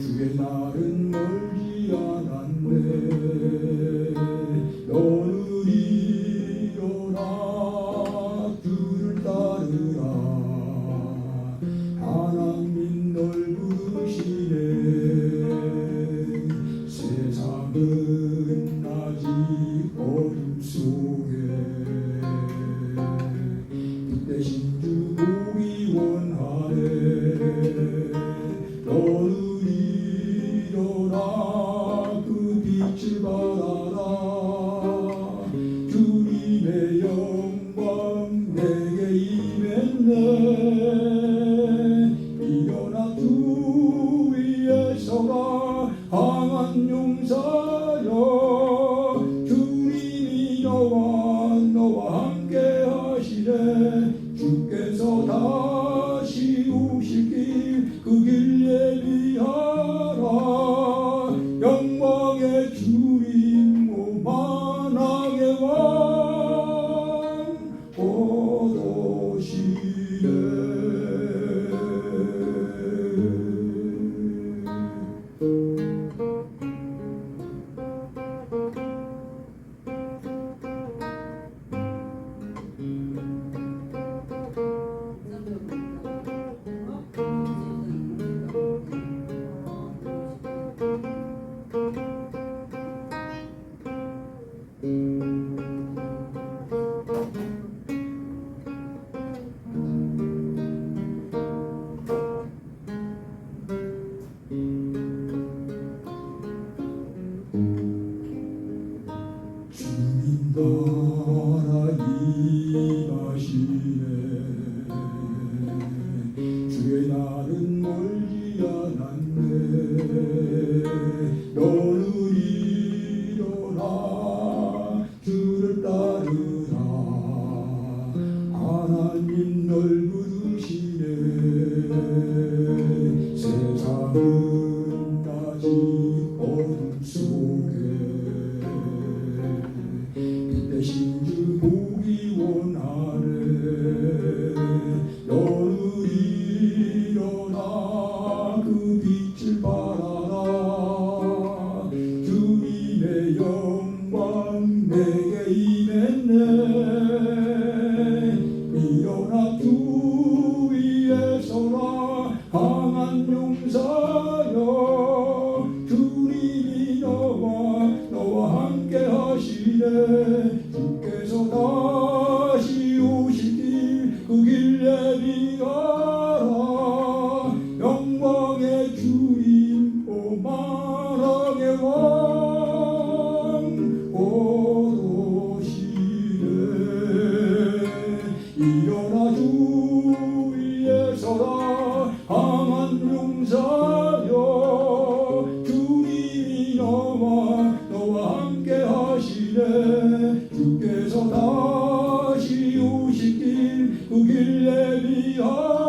주의 나른 어둠 속에 Noah, Noah. 임하시네. 주의 날은 멀지 않았네. 너는 일어나 주를 따르라. 하나님 널 부르시네. 세상은 말하게 왕 오르시네. 일어나 주의 서라. 항한 용사여 주님이 너와 너와 함께 하시네. 주께서 다시 오시길 그길 내비하